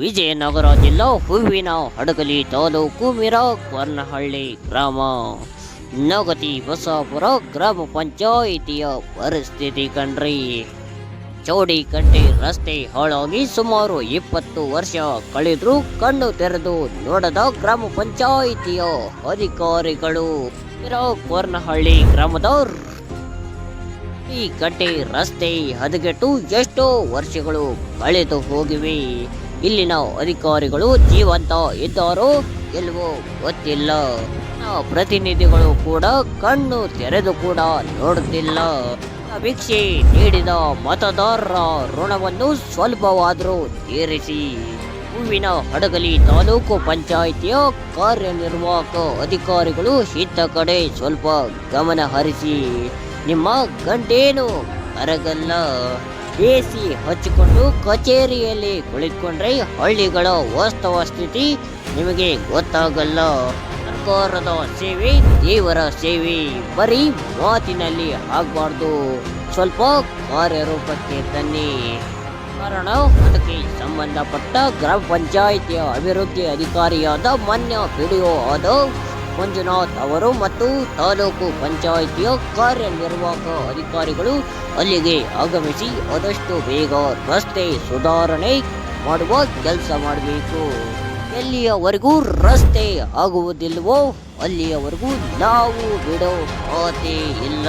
ವಿಜಯನಗರ ಜಿಲ್ಲಾ ಹೂವಿನ ಹಡಗಲಿ ತಾಲೂಕು ಮಿರಾ ಕೊರ್ನಹಳ್ಳಿ ಗ್ರಾಮ. ನಗತಿ ಬಸಾಪುರ ಗ್ರಾಮ ಪಂಚಾಯಿತಿಯ ಪರಿಸ್ಥಿತಿ ಕಣ್ರಿ. ಚೌಡಿಕಟ್ಟೆ ರಸ್ತೆ ಹಾಳಾಗಿ ಸುಮಾರು ಇಪ್ಪತ್ತು ವರ್ಷ ಕಳೆದ್ರು ಕಣ್ಣು ತೆರೆದು ನೋಡದ ಗ್ರಾಮ ಪಂಚಾಯಿತಿಯ ಅಧಿಕಾರಿಗಳು ಕೊರ್ನಹಳ್ಳಿ ಗ್ರಾಮದ ಈ ಕಟ್ಟೆ ರಸ್ತೆ ಹದಗೆಟ್ಟು ಎಷ್ಟೋ ವರ್ಷಗಳು ಕಳೆದು ಹೋಗಿವೆ. ಇಲ್ಲಿನ ಅಧಿಕಾರಿಗಳು ಜೀವಂತ ಇದ್ದಾರೋ ಇಲ್ವೋ ಗೊತ್ತಿಲ್ಲ. ಪ್ರತಿನಿಧಿಗಳು ಕೂಡ ಕಣ್ಣು ತೆರೆದು ಕೂಡ ನೋಡುತ್ತಿಲ್ಲ. ಭಿಕ್ಷೆ ನೀಡಿದ ಮತದಾರರ ಋಣವನ್ನು ಸ್ವಲ್ಪವಾದರೂ ತೀರಿಸಿ. ಹೂವಿನ ಹಡಗಲಿ ತಾಲೂಕು ಪಂಚಾಯಿತಿಯ ಕಾರ್ಯನಿರ್ವಾಹಕ ಅಧಿಕಾರಿಗಳು ಇದ್ದ ಕಡೆ ಸ್ವಲ್ಪ ಗಮನ ಹರಿಸಿ. ನಿಮ್ಮ ಗಂಟೇನು ಕರಗಲ್ಲ ಎಸಿ ಹಚ್ಚಿಕೊಂಡು ಕಚೇರಿಯಲ್ಲಿ ಕುಳಿತುಕೊಂಡ್ರೆ ಹಳ್ಳಿಗಳ ವಾಸ್ತವ ಸ್ಥಿತಿ ನಿಮಗೆ ಗೊತ್ತಾಗಲ್ಲ. ಸರ್ಕಾರದ ಸೇವೆ, ದೇವರ ಸೇವೆ, ಬರೀ ಮಾತಿನಲ್ಲಿ ಆಗಬಾರ್ದು. ಸ್ವಲ್ಪ ಕಾರ್ಯರೂಪಕ್ಕೆ ತನ್ನಿ ಕಾರಣ, ಅದಕ್ಕೆ ಸಂಬಂಧಪಟ್ಟ ಗ್ರಾಮ ಪಂಚಾಯಿತಿಯ ಅಭಿವೃದ್ಧಿ ಅಧಿಕಾರಿಯಾದ ಮಾನ್ಯ ಪಿಡಿಒ ಆದ ಮಂಜುನಾಥ್ ಅವರು ಮತ್ತು ತಾಲೂಕು ಪಂಚಾಯಿತಿಯ ಕಾರ್ಯನಿರ್ವಾಹಕ ಅಧಿಕಾರಿಗಳು ಅಲ್ಲಿಗೆ ಆಗಮಿಸಿ ಆದಷ್ಟು ಬೇಗ ರಸ್ತೆ ಸುಧಾರಣೆ ಮಾಡುವ ಕೆಲಸ ಮಾಡಬೇಕು. ಎಲ್ಲಿಯವರೆಗೂ ರಸ್ತೆ ಆಗುವುದಿಲ್ಲವೋ ಅಲ್ಲಿಯವರೆಗೂ ನಾವು ಬಿಡೋ ಮಾತೇ ಇಲ್ಲ.